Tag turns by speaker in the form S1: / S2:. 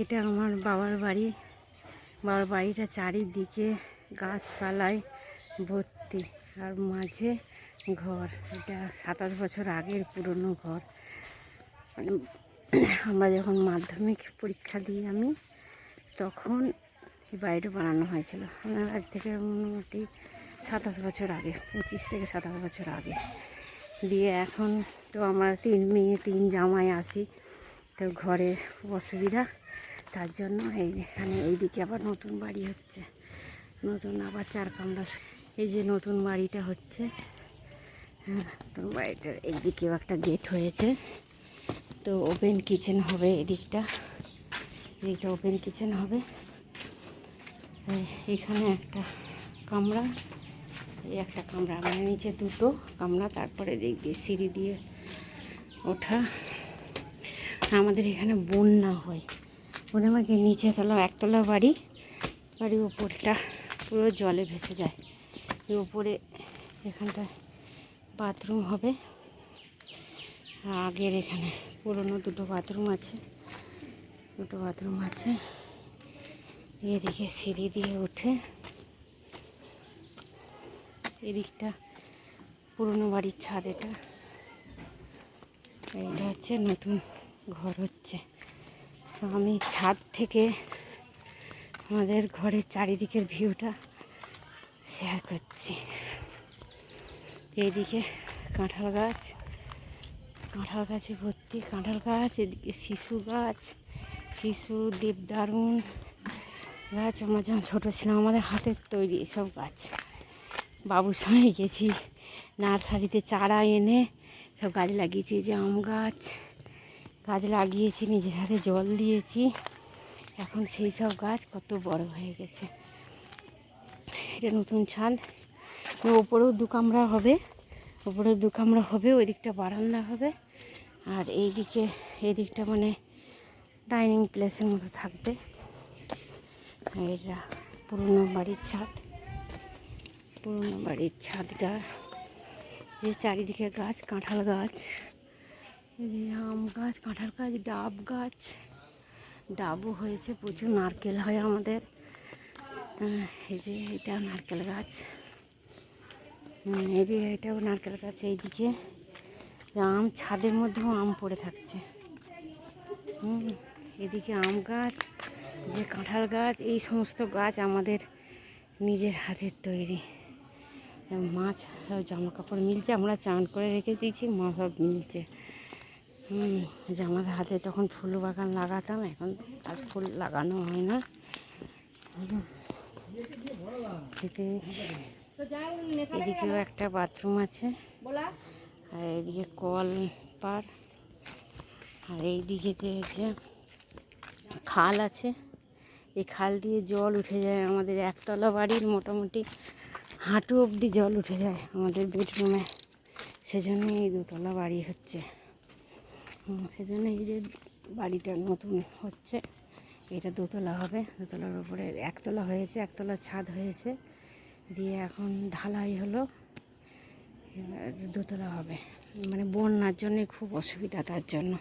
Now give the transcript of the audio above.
S1: এটা আমার বাবার বাড়ি। বাবার বাড়িটা চারিদিকে গাছপালায় ভর্তি আর মাঝে ঘর। এটা সাতাশ বছর আগের পুরনো ঘর। মানে আমরা যখন মাধ্যমিক পরীক্ষা দিই আমি, তখন এই বাড়িটা বানানো হয়েছিল। আমার আজ থেকে মোটামুটি সাতাশ বছর আগে, পঁচিশ থেকে সাতাশ বছর আগে। দিয়ে এখন তো আমরা তিন মেয়ে, তিন জামাই আছি। তো ঘরে অসুবিধা। তার জন্য এই এখানে এইদিকে আবার নতুন বাড়ি হচ্ছে। নতুন আবার চার কামরা এই যে নতুন বাড়িটা হচ্ছে। হ্যাঁ, নতুন বাড়িটার এইদিকেও একটা গেট হয়েছে। তো ওপেন কিচেন হবে এদিকটা। এদিকটা ওপেন কিচেন হবে। এখানে একটা কামরা। এই একটা কামরা। মানে নিচে দুটো কামরা। তারপরে দিক দিয়ে সিঁড়ি দিয়ে ওঠা। আমাদের এখানে বন্যা হয়। বলে আমাকে নিচে তলা, একতলা বাড়ি, বাড়ির উপরটা পুরো জলে ভেসে যায়। উপরে এখানটা বাথরুম হবে। আগের এখানে পুরনো দুটো বাথরুম আছে। দুটো বাথরুম আছে। এদিকে সিঁড়ি দিয়ে উঠে এদিকটা পুরনো বাড়ির ছাদ এটা। এইটা হচ্ছে নতুন ঘর হচ্ছে। আমি ছাদ থেকে আমাদের ঘরের চারিদিকের ভিউটা শেয়ার করছি। এইদিকে কাঁঠাল গাছ, কাঁঠাল গাছে ভর্তি কাঁঠাল গাছ, এদিকে শিশু গাছ, শিশু দেবদারুণ গাছ, আমরা যখন ছোটো ছিলাম, আমাদের হাতের তৈরি এসব গাছ। বাবুর সঙ্গে গেছি, নার্সারিতে চারা এনে সব গাছ লাগিয়েছি যে আম গাছ। গাছ লাগিয়েছি, নিজের হাতে জল দিয়েছি। এখন সেই সব গাছ কত বড় হয়ে গেছে। এটা নতুন ছাদ। ওপরেও দু কামরা হবে। ওপরেও দু কামরা হবে ওই দিকটা বারান্দা হবে। আর এই দিকে এই দিকটা মানে ডাইনিং প্লেসের মতো থাকবে। এটা পুরনো বাড়ির ছাদ। পুরনো বাড়ির ছাদটা। যে চারিদিকে গাছ, কাঁঠাল গাছ। আম গাছ কাঁঠাল গাছ ডাব গাছ। ডাবও হয়েছে প্রচুর নারকেল হয় আমাদের। এই যে এটা নারকেল গাছ। হুম, এদিকে এটাও নারকেল গাছ এইদিকে। যে আম ছাদের মধ্যেও আম পড়ে থাকছে। হুম এদিকে আম গাছ যে কাঁঠাল গাছ এই সমস্ত গাছ আমাদের নিজের হাতের তৈরি। মাছ জামা কাপড় মিলছে আমরা চান করে রেখে দিয়েছি মা সব মিলছে। হুম আমাদের হাতে তখন ফুল বাগান লাগাতাম, এখন আর ফুল লাগানো হয় না। এদিকেও একটা বাথরুম আছে। আর এইদিকে কল পার। আর এইদিকে যে খাল আছে, এই খাল দিয়ে জল উঠে যায় আমাদের একতলা বাড়ির মোটামুটি। হাঁটু অবধি জল উঠে যায় আমাদের বেডরুমে। সেজন্য এই দুতলা বাড়ি হচ্ছে। সেজন্য এই যে বাড়িটা নতুন হচ্ছে, এটা দোতলা হবে। দোতলার উপরে একতলা হয়েছে, একতলা ছাদ হয়েছে। দিয়ে এখন ঢালাই হলো দোতলা হবে। মানে বন্যার জন্যে খুব অসুবিধা তার জন্য।